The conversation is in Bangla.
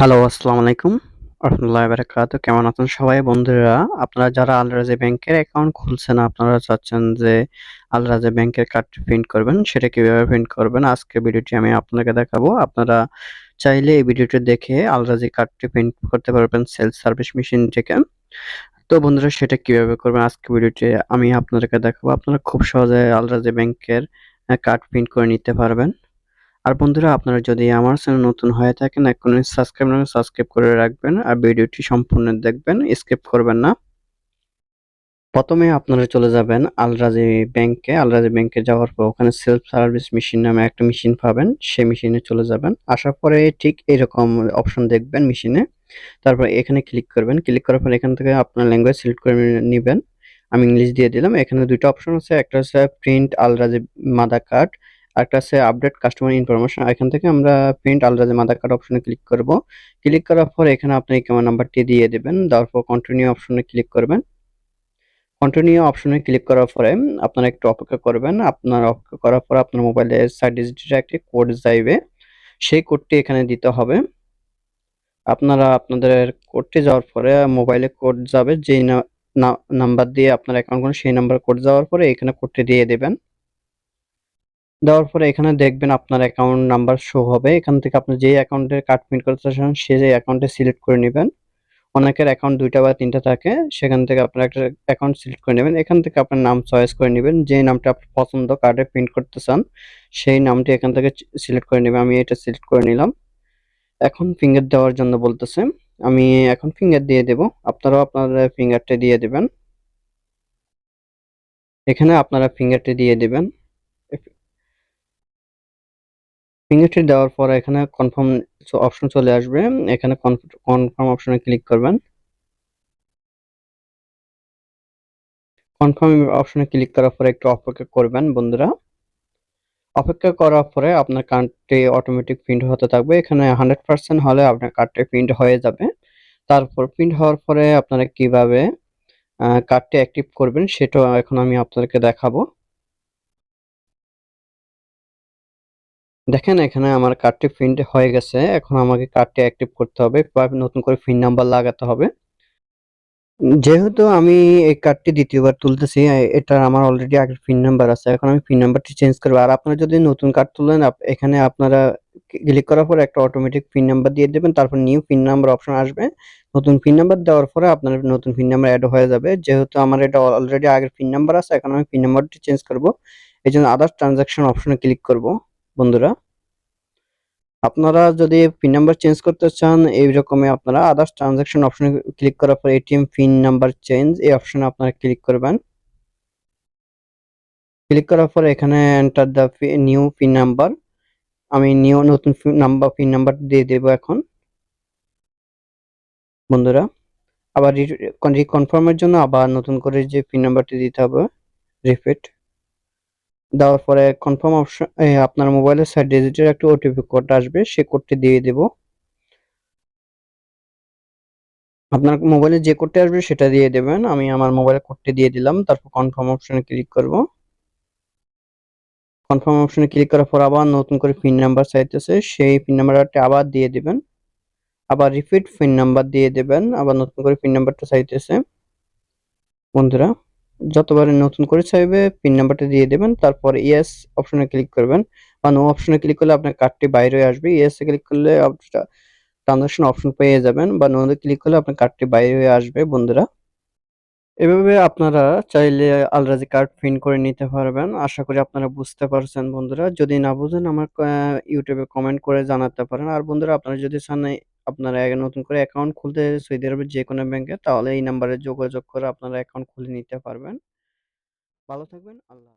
হ্যালো, আসসালামু আলাইকুম। রাহমাতুল্লাহি ওয়া বারাকাতুহু। কেমন আছেন সবাই বন্ধুরা? আপনারা যারা আল রাজি ব্যাংকের অ্যাকাউন্ট খুলছেন, আপনারা চাচ্ছেন যে আল রাজি ব্যাংকের কার্ডটি প্রিন্ট করবেন, সেটা কীভাবে প্রিন্ট করবেন? আজকের ভিডিওটি আমি আপনাকে দেখাবো। আপনারা চাইলে এই ভিডিওটি দেখে আল রাজি কার্ডটি প্রিন্ট করতে পারবেন সেলফ সার্ভিস মেশিন থেকে। তো বন্ধুরা সেটা কীভাবে করবেন আজকে ভিডিওটি আমি আপনাদেরকে দেখাবো। আপনারা খুব সহজে আল রাজি ব্যাংকের কার্ড প্রিন্ট করে নিতে পারবেন। আর বন্ধুরা, আপনারা যদি আমার চ্যানেল নতুন হয়ে থাকেন, এখনই সাবস্ক্রাইব না সাবস্ক্রাইব করে রাখবেন আর ভিডিওটি সম্পূর্ণ দেখবেন, স্কিপ করবেন না। প্রথমে আপনারা চলে যাবেন আলরাজি ব্যাংকে। আলরাজি ব্যাংকে যাওয়ার পর ওখানে সেলফ সার্ভিস মেশিন নামে একটা মেশিন পাবেন। সেই মেশিনে চলে যাবেন। আসার পরে ঠিক এরকম অপশন দেখবেন মেশিনে। তারপর এখানে ক্লিক করবেন। ক্লিক করার পর এখান থেকে আপনার ল্যাঙ্গুয়েজ সিলেক্ট করে নিবেন। আমি ইংলিশ দিয়ে দিলাম। এখানে ২ টা অপশন আছে। একটা হচ্ছে প্রিন্ট আলরাজি মাদার কার্ড আরেকটা আছে আপডেট কাস্টমার ইনফরমেশন। এখান থেকে আমরা প্রিন্ট আলরাজি মাদার কার্ড অপশনে ক্লিক করব। ক্লিক করার পর এখানে আপনি কেমন নাম্বারটি দিয়ে দেবেন তারপর কন্টিনিউ অপশনে ক্লিক করবেন। কন্টিনিউ অপশনে ক্লিক করার পরে আপনারা একটু অপেক্ষা করবেন। আপনার অপেক্ষা করার পর আপনার মোবাইলে ৬ ডিজিটের একটি কোড যাইবে। সেই কোডটি এখানে দিতে হবে। আপনারা আপনাদের কোডটি যাওয়ার পরে মোবাইলে কোড যাবে, যেই নাম্বার দিয়ে আপনার অ্যাকাউন্ট সেই নাম্বার কোড যাওয়ার পরে এখানে কোডটি দিয়ে দিবেন। দেওয়ার পরে এখানে দেখবেন আপনার অ্যাকাউন্ট নাম্বার শো হবে। এখান থেকে আপনি যেই অ্যাকাউন্টের কার্ড প্রিন্ট করতে চান, সে যে অ্যাকাউন্টে সিলেক্ট করে নিবেন। অনেকের অ্যাকাউন্ট দুইটা বা ৩ টা থাকে। সেখান থেকে আপনার একটা অ্যাকাউন্ট সিলেক্ট করে নেবেন এখান থেকে আপনার নাম চয়েস করে নিবেন। যে নামটা আপনার পছন্দ কার্ডে প্রিন্ট করতে চান, সেই নামটি এখান থেকে সিলেক্ট করে নেবেন আমি এটা সিলেক্ট করে নিলাম। এখন ফিঙ্গার দেওয়ার জন্য বলতেছে। আমি এখন ফিঙ্গার দিয়ে দেব। আপনারাও আপনাদের ফিঙ্গারটা দিয়ে দেবেন এখানে আপনারা ফিঙ্গারটি দিয়ে দিবেন। ফিঙ্গারটি দেওয়ার পর এখানে কনফার্ম অপশন চলে আসবে। এখানে কনফার্ম অপশনে ক্লিক করবেন। কনফার্ম অপশনে ক্লিক করার পরে একটু অপেক্ষা করবেন বন্ধুরা। অপেক্ষা করার পরে আপনার কার্ডটি অটোমেটিক প্রিন্ট হতে থাকবে। এখানে 100% হলে আপনার কার্ডটি প্রিন্ট হয়ে যাবে। তারপর প্রিন্ট হওয়ার পরে আপনারা কীভাবে কার্ডটি অ্যাক্টিভ করবেন সেটাও এখন আমি আপনাদেরকে দেখাবো। দেখেন, এখানে আমার কার্ডটি প্রিন্ট হয়ে গেছে। এখন আমাকে কার্ডটি অ্যাক্টিভ করতে হবে বা নতুন করে পিন নাম্বার লাগাতে হবে। যেহেতু আমি এই কার্ডটি দ্বিতীয়বার তুলতেছি এটা আমার অলরেডি আগের পিন নাম্বার আছে। এখন আমি পিন নাম্বারটি চেঞ্জ করব আর আপনারা যদি নতুন কার্ড তুলেন এখানে আপনারা ক্লিক করার পর একটা অটোমেটিক পিন নাম্বার দিয়ে দেবেন। তারপর নিউ পিন নাম্বার অপশন আসবে। নতুন পিন নাম্বার দেওয়ার পরে আপনার নতুন পিন নাম্বার অ্যাড হয়ে যাবে। যেহেতু আমার এটা অলরেডি আগের পিন নাম্বার আছে, এখন আমি পিন নাম্বারটি চেঞ্জ করব। জন্য আদার্স ট্রান্সেকশন অপশনে ক্লিক করব বন্ধুরা। আপনারা যদি পিন নাম্বার চেঞ্জ করতে চান এইরকমই আপনারা আদার্স ট্রানজাকশন অপশনে ক্লিক করার পর এটিএম পিন নাম্বার চেঞ্জ এই অপশনে আপনারা ক্লিক করবেন। ক্লিক করার পর এখানে enter the new pin number আমি নিউ নতুন নাম্বার পিন নাম্বার দিয়ে দেব এখন। বন্ধুরা, আবার রিকনফার্মের জন্য আবার নতুন করে যে পিন নাম্বারটি দিতে হবে রিপিট দেওয়ার পরে কনফার্ম অপশন আপনার মোবাইলে সাইড ডিজিটের একটা ওটিপি কোড আসবে সেই কোডটি দিয়ে দেব। আপনার মোবাইলে যে কোডটি আসবে সেটা দিয়ে দেবেন। আমি আমার মোবাইলে কোডটি দিয়ে দিলাম। তারপর কনফার্ম অপশনে ক্লিক করব। কনফার্ম অপশনে ক্লিক করার পর আবার নতুন করে পিন নাম্বার চাইতেছে, সেই পিন নাম্বারটি আবার দিয়ে দেবেন আবার রিপিট পিন নাম্বার দিয়ে দেবেন। আবার নতুন করে পিন নাম্বারটা চাইতেছে। বন্ধুরা যতবারে নতুন করে চাইবে পিন নাম্বারটা দিয়ে দেবেন। তারপর ইয়েস অপশনে ক্লিক করবেন বা নো অপশনে ক্লিক করলে আপনার কার্ডটি বাইরে আসবে। ইয়েস ক্লিক করলে ট্রানজাকশন অপশন পেয়ে যাবেন বা নো তে ক্লিক করলে আপনার কার্ডটি বাইরে হয়ে আসবে, বন্ধুরা। এভাবে আপনারা চাইলে আলরাজি কার্ড প্রিন্ট করে নিতে পারবেন। আশা করি আপনারা বুঝতে পারছেন, বন্ধুরা। যদি না বুঝেন, আমার ইউটিউবে কমেন্ট করে জানাতে পারেন। আর বন্ধুরা, আপনারা যদি চান আপনারা নতুন করে অ্যাকাউন্ট খুলতে সৌদি আরবের যে কোনো ব্যাংকে তাহলে এই নাম্বারে যোগাযোগ করে আপনারা অ্যাকাউন্ট খুলে নিতে পারবেন। ভালো থাকবেন। আল্লাহ